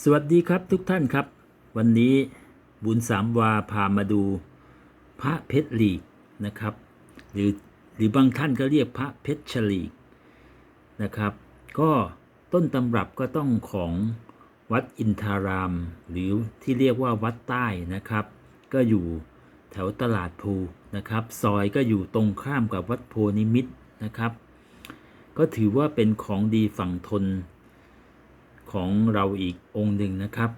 สวัสดีครับทุกท่านครับ วันนี้บุญสามวาพามาดูพระเพชรลีกนะครับ หรือหรือบางท่านก็เรียกพระเพชรชลีกนะครับ ก็ต้นตำรับก็ต้องของวัดอินทาราม หรือที่เรียกว่าวัดใต้นะครับ ก็อยู่แถวตลาดภูนะครับ ซอยก็อยู่ตรงข้ามกับวัดโพนิมิตนะครับ ก็ถือว่าเป็นของดีฝั่งทน ของเราอีกองค์หนึ่งนะครับ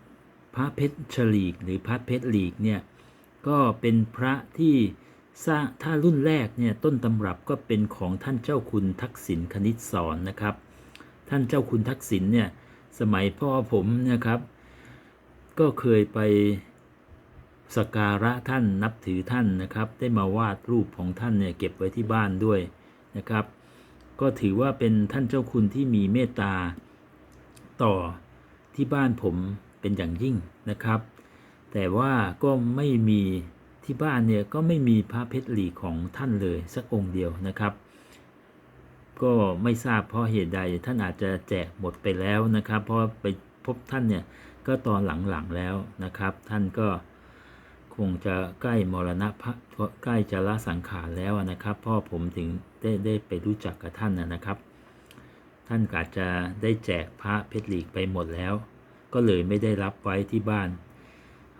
พระเพชรฉลีกหรือพระเพชรหลีกเนี่ยก็เป็นพระที่สร้างถ้ารุ่นแรกเนี่ยต้นตำรับก็เป็นของท่านเจ้าคุณทักษิณคณิตสอนนะครับ ท่านเจ้าคุณทักษิณเนี่ยสมัยพ่อผมนะครับ ก็เคยไปสักการะท่านนับถือท่านนะครับ ได้มาวาดรูปของท่านเนี่ยเก็บไว้ที่บ้านด้วยนะครับ ก็ถือว่าเป็นท่านเจ้าคุณที่มีเมตตา ต่อที่บ้านผมเป็นอย่างยิ่งนะครับ แต่ว่าก็ไม่มีที่บ้านเนี่ยก็ไม่มีพระเพชรหลีของท่านเลยสักองค์เดียวนะครับ ก็ไม่ทราบเพราะเหตุใดท่านอาจจะแจกหมดไปแล้วนะครับ เพราะไปพบท่านเนี่ยก็ตอนหลังๆแล้วนะครับ ท่านก็คงจะใกล้มรณะพระใกล้จะละสังขารแล้วนะครับ พ่อผมถึงได้ได้ไปรู้จักกับท่านนะนะครับ ท่านอาจจะได้แจกพระเพชรหลีกไปหมดแล้ว ก็เลยไม่ได้รับไว้ที่บ้าน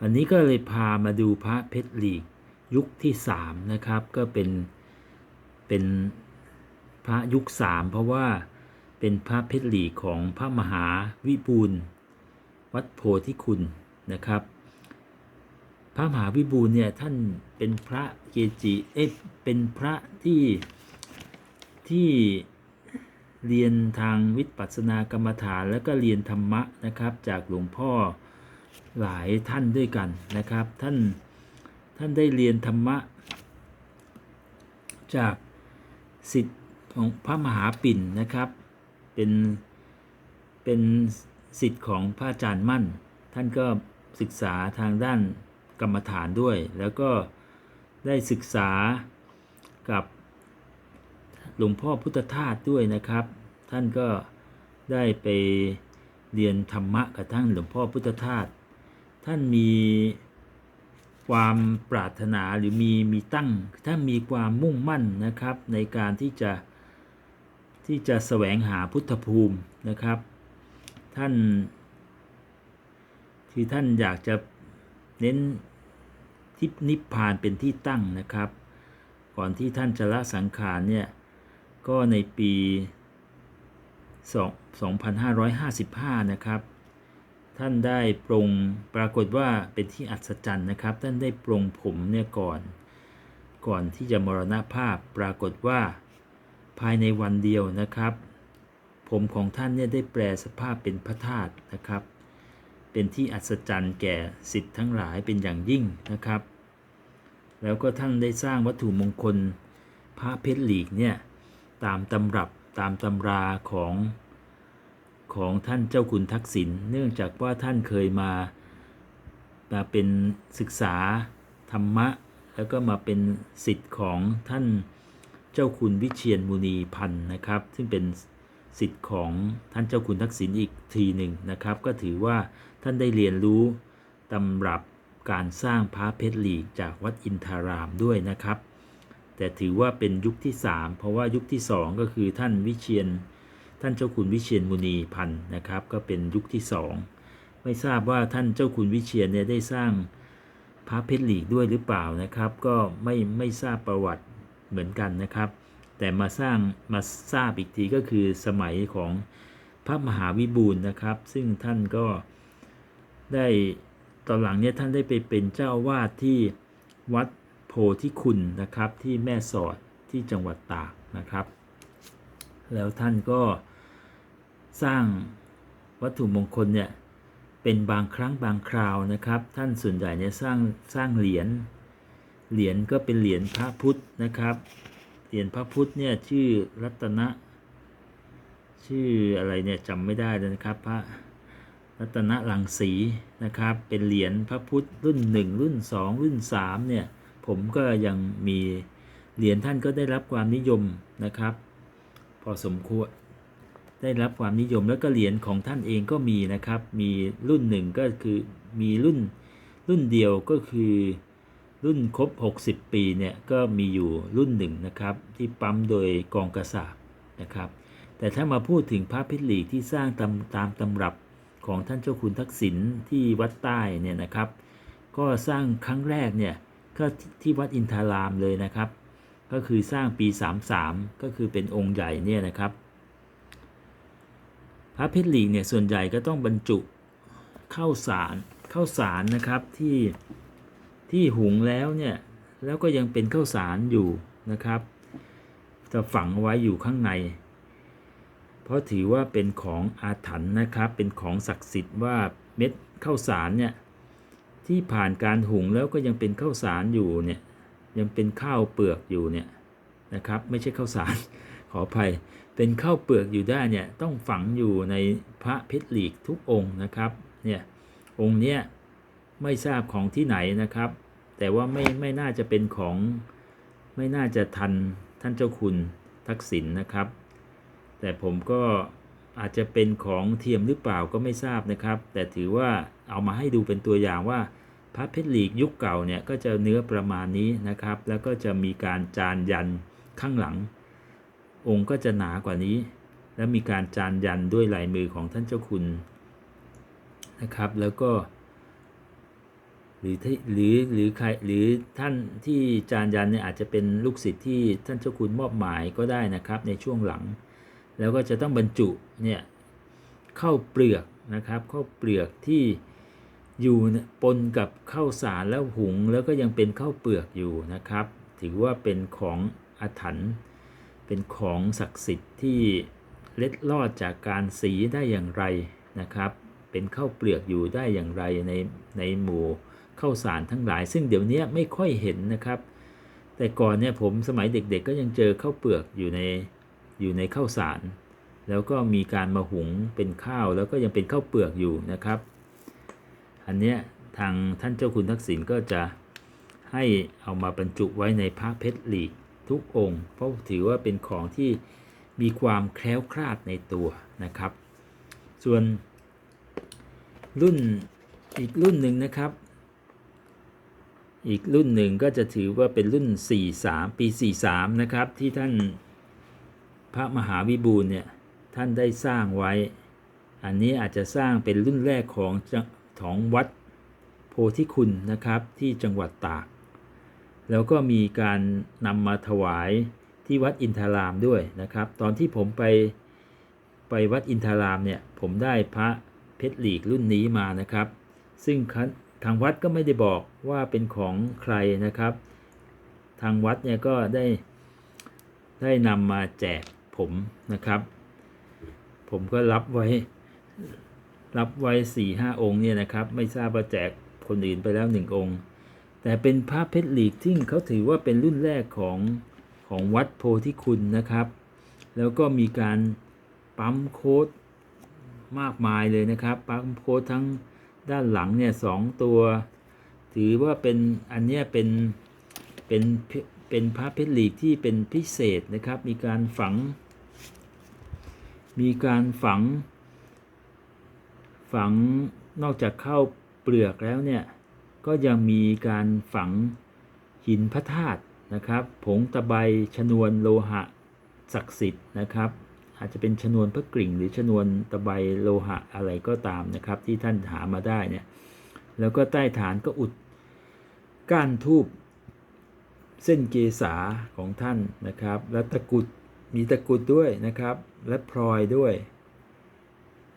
อันนี้ก็เลยพามาดูพระเพชรหลีกยุคที่สามนะครับ ก็เป็นเป็นพระยุคสามเพราะว่าเป็นพระเพชรหลีกของพระมหาวิบูลวัดโพธิคุณนะครับ พระมหาวิบูลเนี่ยท่านเป็นพระเกจิเอ๊ะเป็นพระที่ที่ เรียนทางวิปัสสนากรรมฐาน แล้วก็เรียนธรรมะนะครับ จากหลวงพ่อหลายท่านด้วยกันนะครับ ท่านท่านได้เรียนธรรมะ จากสิทธิ์ของพระมหาปิ่นนะครับ เป็นเป็นสิทธิ์ของพระอาจารย์มั่น ท่านก็ศึกษาทางด้านกรรมฐานด้วย แล้วก็ได้ศึกษากับ หลวงพ่อพุทธทาสด้วยนะครับ ท่านก็ได้ไปเรียนธรรมะกับท่านหลวงพ่อพุทธทาสท่านมีความปรารถนาหรือมีมีตั้งท่านมีความมุ่งมั่นนะครับ ในการที่จะที่จะแสวงหาพุทธภูมินะครับ ท่านที่ท่านอยากจะเน้นทิพนิพพานเป็นที่ตั้งนะครับ ก่อนที่ท่านจะละสังขารเนี่ย ก็ในปี 2555 นะครับ ท่านได้ปรงปรากฏว่าเป็นที่อัศจรรย์นะครับ ท่านได้ปรงผมเนี่ยก่อน ก่อนที่จะมรณภาพปรากฏว่าภายในวันเดียวนะครับ ผมของท่านเนี่ยได้แปลสภาพเป็นพระธาตุนะครับ เป็นที่อัศจรรย์แก่สิทธิ์ทั้งหลายเป็นอย่างยิ่งนะครับ แล้วก็ท่านได้สร้างวัตถุมงคลพระเพชรหลีกเนี่ย ตามตำรับตามตำราของของท่านเจ้าคุณทักษิณเนื่องจากว่าท่านเคยมามาเป็นศึกษาธรรมะ แล้วก็มาเป็นสิทธิ์ของท่านเจ้าคุณวิเชียรมุนีพันธ์นะครับ ซึ่งเป็นสิทธิ์ของท่านเจ้าคุณทักษิณอีกทีหนึ่งนะครับ ก็ถือว่าท่านได้เรียนรู้ตำรับการสร้างพระเพชรหลีกจากวัดอินทารามด้วยนะครับ แต่ถือว่าเป็นยุคที่ 3 เพราะว่ายุคที่ 2 ก็คือท่านวิเชียนท่านเจ้าคุณวิเชียนมุนีพันธ์นะครับ ก็เป็นยุคที่ 2 ไม่ทราบว่าท่านเจ้าคุณวิเชียนเนี่ยได้สร้างพระเพชรหลีกด้วยหรือเปล่านะครับ ก็ไม่ไม่ทราบประวัติเหมือนกันนะครับ แต่มาสร้างมาทราบอีกทีก็คือสมัยของพระมหาวิบูลนะครับ ซึ่งท่านก็ได้ตอนหลังเนี่ยท่านได้ไปเป็นเจ้าวาดที่วัด ธิคุณนะครับที่แม่สอดที่จังหวัดตากนะครับ แล้วท่านก็สร้างวัตถุมงคลเนี่ยเป็นบางครั้งบางคราวนะครับ ท่านส่วนใหญ่เนี่ยสร้างสร้างเหรียญเหรียญก็เป็นเหรียญพระพุทธนะครับเหรียญพระพุทธเนี่ยชื่อรัตนะ ชื่ออะไรเนี่ยจำไม่ได้เลยนะครับพระรัตนลังสีนะครับ เป็นเหรียญพระพุทธรุ่น 1 รุ่น 2 รุ่น3เนี่ย ผมก็ยังมีเหรียญท่านก็ได้รับความนิยมนะครับ พอสมควรได้รับความนิยมแล้วก็เหรียญของท่านเองก็มีนะครับ มีรุ่นหนึ่งก็คือมีรุ่นรุ่นเดียวก็คือ รุ่นครบ 60 ปีเนี่ยก็มีอยู่รุ่นหนึ่งนะครับ ที่ปั๊มโดยกองกระสาบนะครับ แต่ถ้ามาพูดถึงพระพิลีกที่สร้างตามตามตำรับของท่านเจ้าคุณทักษิณที่วัดใต้เนี่ยนะครับ ก็สร้างครั้งแรกเนี่ย ก็ที่วัดอินทารามเลยนะครับ ก็คือสร้างปี 33 ก็คือเป็นองค์ใหญ่เนี่ยนะครับ พระเพชรหลีเนี่ยส่วนใหญ่ก็ต้องบรรจุข้าวสารข้าวสารนะครับที่ที่หุงแล้วเนี่ยแล้วก็ยังเป็นข้าวสารอยู่นะครับ จะฝังไว้อยู่ข้างใน เพราะถือว่าเป็นของอาถรรพ์นะครับ เป็นของศักดิ์สิทธิ์ว่าเม็ดข้าวสารเนี่ย ที่ผ่านการหุงแล้วก็ยังเป็นข้าวสารอยู่เนี่ยยังเป็นข้าวเปลือกอยู่เนี่ยนะครับไม่ใช่ข้าวสารขออภัยเป็นข้าวเปลือกอยู่ได้เนี่ยต้องฝังอยู่ในพระเพชรหลีกทุกองค์นะครับเนี่ยองค์เนี้ยไม่ทราบของที่ไหนนะครับ แต่ว่าไม่ไม่น่าจะเป็นของไม่น่าจะทันท่านเจ้าคุณทักษิณนะครับ แต่ผมก็อาจจะเป็นของเทียมหรือเปล่าก็ไม่ทราบนะครับ แต่ถือว่า เอามาให้ดูเป็นตัวอย่างว่าพระเพชรหลีกยุคเก่าเนี่ยก็จะเนื้อประมาณนี้นะครับ แล้วก็จะมีการจานยันข้างหลัง องค์ก็จะหนากว่านี้ และมีการจานยันด้วยลายมือของท่านเจ้าคุณนะครับ แล้วก็หรือที่หรือหรือใครหรือท่านที่จานยันเนี่ยอาจจะเป็นลูกศิษย์ที่ท่านเจ้าคุณมอบหมายก็ได้นะครับ ในช่วงหลัง แล้วก็จะต้องบรรจุเนี่ยเข้าเปลือกนะครับเข้าเปลือกที่ อยู่เนี่ยปนกับข้าวสารแล้วหุงแล้วก็ยังเป็นข้าวเปลือกอยู่นะครับ ถือว่าเป็นของอาถรรพ์เป็นของศักดิ์สิทธิ์ที่เล็ดลอดจากการสีได้อย่างไรนะครับ เป็นข้าวเปลือกอยู่ได้อย่างไรในในหมู่ข้าวสารทั้งหลาย ซึ่งเดี๋ยวนี้ไม่ค่อยเห็นนะครับ แต่ก่อนเนี่ยผมสมัยเด็กๆ ก็ยังเจอข้าวเปลือกอยู่ในอยู่ในข้าวสาร แล้วก็มีการมาหุงเป็นข้าวแล้วก็ยังเป็นข้าวเปลือกอยู่นะครับ อันเนี้ยทางท่านเจ้าคุณทักษิณก็จะให้เอามาบรรจุไว้ในพระเพชรหลีกทุกองค์ เพราะถือว่าเป็นของที่มีความแคล้วคลาดในตัวนะครับ ส่วนรุ่นอีกรุ่นหนึ่งนะครับ อีกรุ่นหนึ่งก็จะถือว่าเป็นรุ่น 43 ปี 43 นะครับที่ท่านพระมหาวิบูลเนี่ยท่านได้สร้างไว้ อันนี้อาจจะสร้างเป็นรุ่นแรกของ ของวัดโพธิคุณนะครับที่จังหวัดตาก แล้วก็มีการนำมาถวายที่วัดอินทารามด้วยนะครับ ตอนที่ผมไปไปวัดอินทารามเนี่ยผมได้พระเพชรหลีกรุ่นนี้มานะครับ ซึ่งทางวัดก็ไม่ได้บอกว่าเป็นของใครนะครับ ทางวัดเนี่ยก็ได้ได้นำมาแจกผมนะครับ ผมก็รับไว้ รับไว้สี่ห้าองค์เนี่ยนะครับ ไม่ทราบว่าแจกคนอื่นไปแล้วหนึ่งองค์ แต่เป็นพระเพชรหลีกที่เขาถือว่าเป็นรุ่นแรกของของวัดโพธิคุณนะครับ แล้วก็มีการปั๊มโค้ดมากมายเลยนะครับ ปั๊มโค้ดทั้งด้านหลังเนี่ยสองตัว ถือว่าเป็นอันเนี้ยเป็นเป็นเป็นพระเพชรหลีกที่เป็นพิเศษนะครับ มีการฝัง มีการฝัง ฝังนอกจากเข้าเปลือกแล้วเนี่ยก็ยังมีการฝังหินพระธาตุนะครับ ผงตะไบชนวนโลหะศักดิ์สิทธิ์นะครับ อาจจะเป็นชนวนพระกริ่ง หรือชนวนตะไบโลหะอะไรก็ตามนะครับ ที่ท่านหามาได้เนี่ยแล้วก็ใต้ฐานก็อุดก้านทูบเส้นเกษาของท่านนะครับ และตะกุดมีตะกุดด้วยนะครับ และพลอยด้วย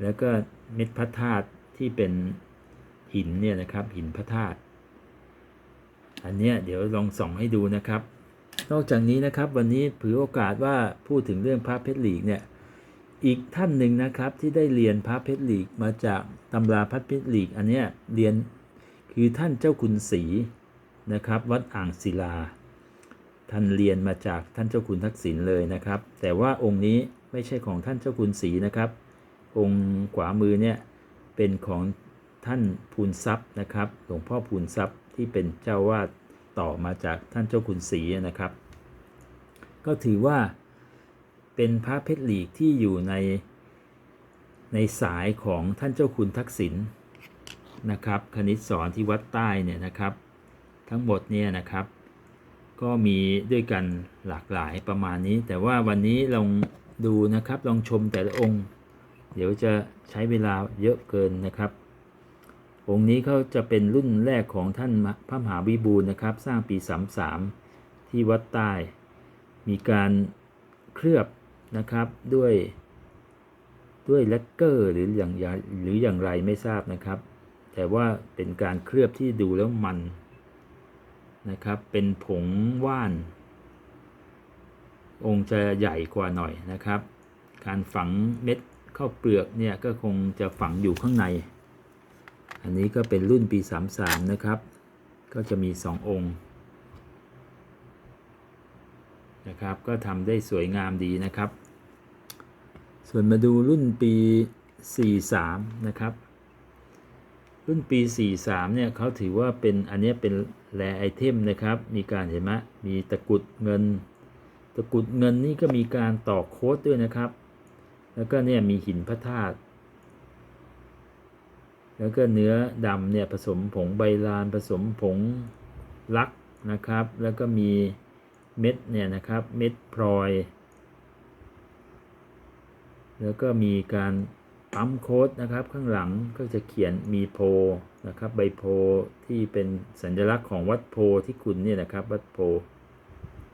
แล้วก็ เม็ดพระธาตุที่เป็นหินเนี่ยนะครับ หินพระธาตุอันเนี้ยเดี๋ยวลองส่องให้ดูนะครับ นอกจากนี้นะครับวันนี้ถือโอกาสว่าพูดถึงเรื่องพระเพชรหลีกเนี่ยอีกท่านหนึ่งนะครับที่ได้เรียนพระเพชรหลีกมาจากตำราพระเพชรหลีกอันเนี้ยเรียนคือท่านเจ้าคุณศรีนะครับ วัดอ่างศิลา ท่านเรียนมาจากท่านเจ้าคุณทักษิณเลยนะครับ แต่ว่าองค์นี้ไม่ใช่ของท่านเจ้าคุณศรีนะครับ องค์ขวามือเนี่ยเป็นของท่านภูนทรัพย์นะครับหลวงพ่อภูนทรัพย์ที่เป็นเจ้าวาดต่อมาจากท่านเจ้าคุณศรีนะครับ ก็ถือว่าเป็นพระเพชรหลีกที่อยู่ในในสายของท่านเจ้าคุณทักษิณนะครับคณิตสอนที่วัดใต้เนี่ยนะครับ ทั้งหมดเนี่ยนะครับ ก็มีด้วยกันหลากหลายประมาณนี้ แต่ว่าวันนี้ลองดูนะครับลองชมแต่ละองค์ เดี๋ยวจะใช้เวลาเยอะเกินนะครับ องค์นี้เขาจะเป็นรุ่นแรกของท่านพระมหาวิบูลนะครับ สร้างปี 33 ที่วัดใต้ มีการเคลือบนะครับด้วยด้วยแลกเกอร์หรืออย่างอย่างหรืออย่างไรไม่ทราบนะครับ แต่ว่าเป็นการเคลือบที่ดูแล้วมันนะครับ เป็นผงว่าน องค์จะใหญ่กว่าหน่อยนะครับ การฝังเม็ด ข้าวเปลือกเนี่ยก็คงจะฝังอยู่ข้างใน อันนี้ก็เป็นรุ่นปี 33 นะครับ ก็จะมี 2 องค์นะครับ ก็ทำได้สวยงามดีนะครับ ส่วนมาดูรุ่นปี 43 นะครับ รุ่นปี 43 เนี่ยเขาถือว่าเป็นอันนี้เป็นแรไอเทมนะครับ มีการเห็นไหมมีตะกุดเงิน ตะกุดเงินนี่ก็มีการต่อโค้ดด้วยนะครับ แล้วก็เนี่ยมีหินพระธาตุแล้วก็เนื้อดำเนี่ยผสมผงใบลานผสมผงลักนะครับ แล้วก็มีเม็ดเนี่ยนะครับเม็ดพลอย แล้วก็มีการปั๊มโค้ดนะครับข้างหลังก็จะเขียนมีโพนะครับใบโพที่เป็นสัญลักษณ์ของวัดโพที่คุณเนี่ยนะครับวัดโพ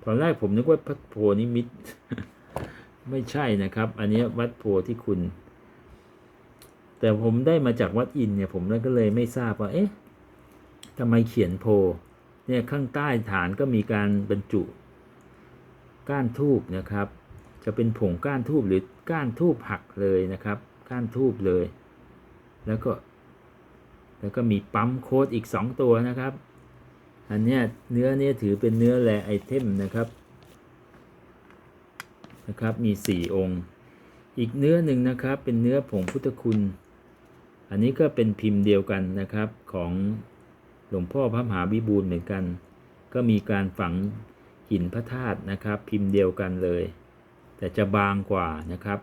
ตอนแรกผมนึกว่าวัดโพนิมิต ไม่ใช่นะครับ อันนี้วัดโพที่คุณ แต่ผมได้มาจากวัดอินเนี่ยผมก็เลยไม่ทราบว่า เอ๊ะทำไมเขียนโพเนี่ยข้างใต้ฐานก็มีการบรรจุ ก้านทูบนะครับ จะเป็นผงก้านทูบหรือก้านทูบหักเลยนะครับ ก้านทูบเลย แล้วก็ แล้วก็มีปั๊มโค้ดอีก 2 ตัวนะครับ อันเนี้ยเนื้อเนี้ยถือเป็นเนื้อแรไอเทมนะครับ นะครับ มี 4 องค์ อีกเนื้อหนึ่งนะครับ เป็นเนื้อผงพุทธคุณ อันนี้ก็เป็นพิมพ์เดียวกันนะครับของหลวงพ่อพระมหาวิบูลเหมือนกัน ก็มีการฝังหินพระธาตุนะครับ พิมพ์เดียวกันเลย แต่จะบางกว่านะครับ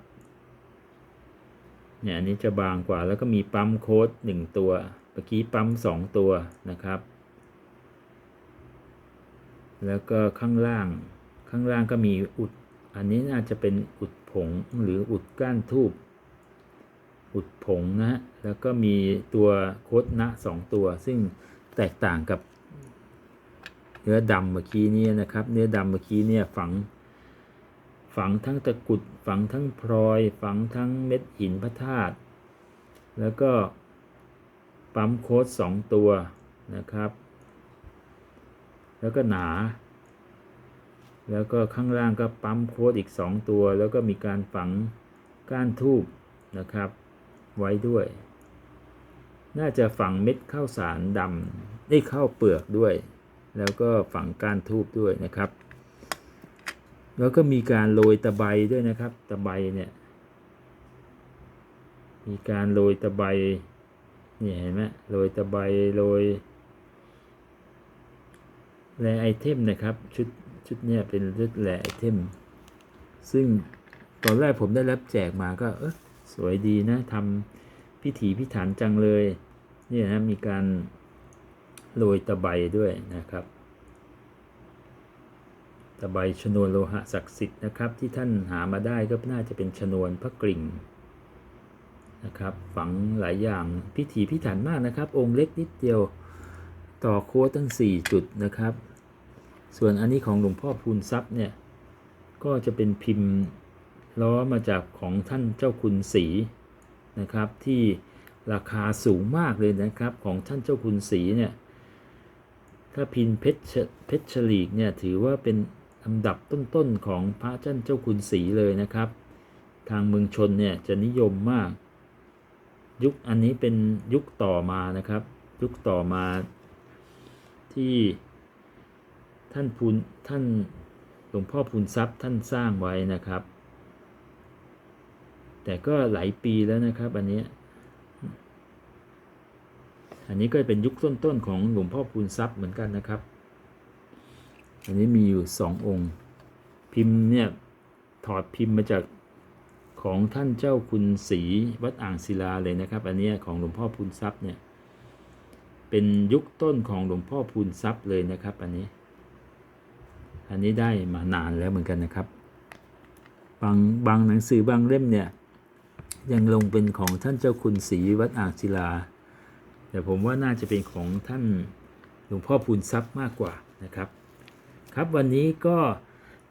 เนี่ยอันนี้จะบางกว่าแล้วก็มีปั๊มโค้ดหนึ่งตัวเมื่อกี้ปั๊มสองตัวนะครับ แล้วก็ข้างล่างข้างล่างก็มีอุด อันนี้น่าจะเป็นอุดผงหรืออุดก้านทูบอุดผงนะฮะแล้วก็มีตัวโคดนะสองตัว ซึ่งแตกต่างกับเนื้อดำเมื่อกี้นี้นะครับ เนื้อดำเมื่อกี้เนี่ยฝัง ฝังทั้งตะกุดฝังทั้งพลอย ฝังทั้งเม็ดหินพระธาตุแล้วก็ปั๊มโค้ดสองตัวนะครับ แล้วก็หนา แล้วก็ข้างล่างก็ปั๊มโค้ดอีกสองตัว แล้วก็มีการฝังก้านทูบนะครับ ไว้ด้วย น่าจะฝังเม็ดข้าวสารดำได้ข้าวเปลือกด้วย แล้วก็ฝังก้านทูบด้วยนะครับ แล้วก็มีการโรยตะไบด้วยนะครับตะไบเนี่ยมีการโรยตะไบนี่เห็นไหมโรยตะไบโรยแรไอเทมนะครับ ชุด ชุดเนี้ยเป็นชุดแรไอเทม ซึ่งตอนแรกผมได้รับแจกมาก็เออสวยดีนะทำพิถีพิถันจังเลยเนี่ยนะมีการโรยตะไบด้วยนะครับ ตะไบชนวนโลหะศักดิ์สิทธิ์นะครับ ที่ท่านหามาได้ก็น่าจะเป็นชนวนพระกริ่งนะครับ ฝังหลายอย่างพิถีพิถันมากนะครับ องค์เล็กนิดเดียว ต่อโค้ดตั้ง 4 จุดนะครับ ส่วนอันนี้ของหลวงพ่อพูนทรัพย์เนี่ยก็จะเป็นพิมพ์ล้อมาจากของท่านเจ้าคุณศรีนะครับ ที่ราคาสูงมากเลยนะครับของท่านเจ้าคุณศรีเนี่ยถ้าพินเพชรเพชรฉลีกเนี่ยถือว่าเป็นอันดับต้นๆของพระท่านเจ้าคุณศรีเลยนะครับ ทางเมืองชนเนี่ยจะนิยมมาก ยุคอันนี้เป็นยุคต่อมานะครับ ยุคต่อมาที่ ท่านพูนท่านหลวงพ่อพูนทรัพย์ท่านสร้างไว้นะครับ แต่ก็หลายปีแล้วนะครับอันนี้อันนี้ก็เป็นยุคต้นๆของหลวงพ่อพูนทรัพย์เหมือนกันนะครับ อันนี้มีอยู่สององค์ พิมพ์เนี่ยถอดพิมพ์มาจากของท่านเจ้าคุณศรีวัดอ่างศิลาเลยนะครับ อันนี้ของหลวงพ่อพูนทรัพย์เนี่ยเป็นยุคต้นของหลวงพ่อพูนทรัพย์เลยนะครับ อันนี้ อันนี้ได้มานานแล้วเหมือนกันนะครับ บางบางหนังสือบางเล่มเนี่ย ยังลงเป็นของท่านเจ้าคุณศรีวัดอ่างศิลา แต่ผมว่าน่าจะเป็นของท่านหลวงพ่อพูนทรัพย์มากกว่านะครับ ครับวันนี้ก็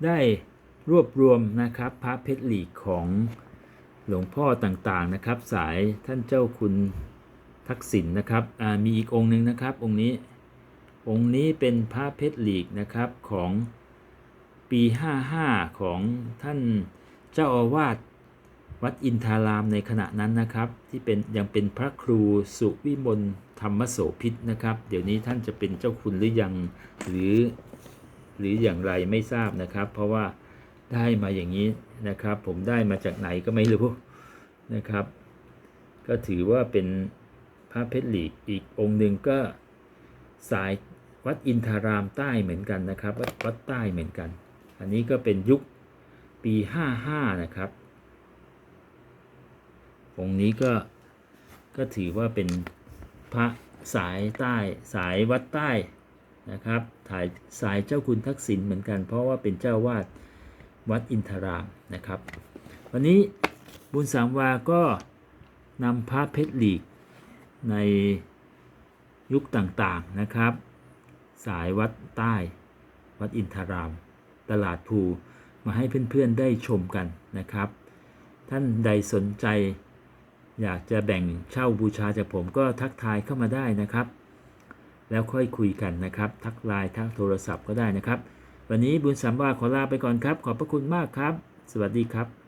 ได้รวบรวมนะครับพระเพชรหลีกของหลวงพ่อต่างๆนะครับ สายท่านเจ้าคุณทักษิณนะครับอ่ามีอีกองค์หนึ่งนะครับองค์นี้องค์นี้เป็นพระเพชรหลีกนะครับของ ปี 55 ของท่านเจ้าอาวาสวัดอินทารามในขณะนั้นนะครับ ที่เป็นยังเป็นพระครูสุวิมลธรรมโสพิษนะครับ เดี๋ยวนี้ท่านจะเป็นเจ้าคุณหรือยังหรือหรืออย่างไรไม่ทราบนะครับ เพราะว่าได้มาอย่างนี้นะครับ ผมได้มาจากไหนก็ไม่รู้นะครับ ก็ถือว่าเป็นพระเพชรหลีกอีกองค์หนึ่งก็สายวัดอินทารามใต้เหมือนกันนะครับ วัดวัดใต้เหมือนกัน อันนี้ก็เป็นยุคปี 55 นะครับ องค์นี้ก็ก็ถือว่าเป็นพระสายใต้สายวัดใต้นะครับถ่ายสายเจ้าคุณทักษิณเหมือนกัน เพราะว่าเป็นเจ้าวาดวัดอินทรามนะครับ วันนี้บุญสามวาก็นำพระเพชรหลีกในยุคต่างๆนะครับ สายวัดใต้วัดอินทราม ตลาดภูมาให้เพื่อนๆได้ชมกันนะครับ ท่านใดสนใจ อยากจะแบ่งเช่าบูชาจากผมก็ทักทายเข้ามาได้นะครับ แล้วค่อยคุยกันนะครับ ทักไลน์ทักโทรศัพท์ก็ได้นะครับ วันนี้บุญสัมวาขอลาไปก่อนครับ ขอบพระคุณมากครับ สวัสดีครับ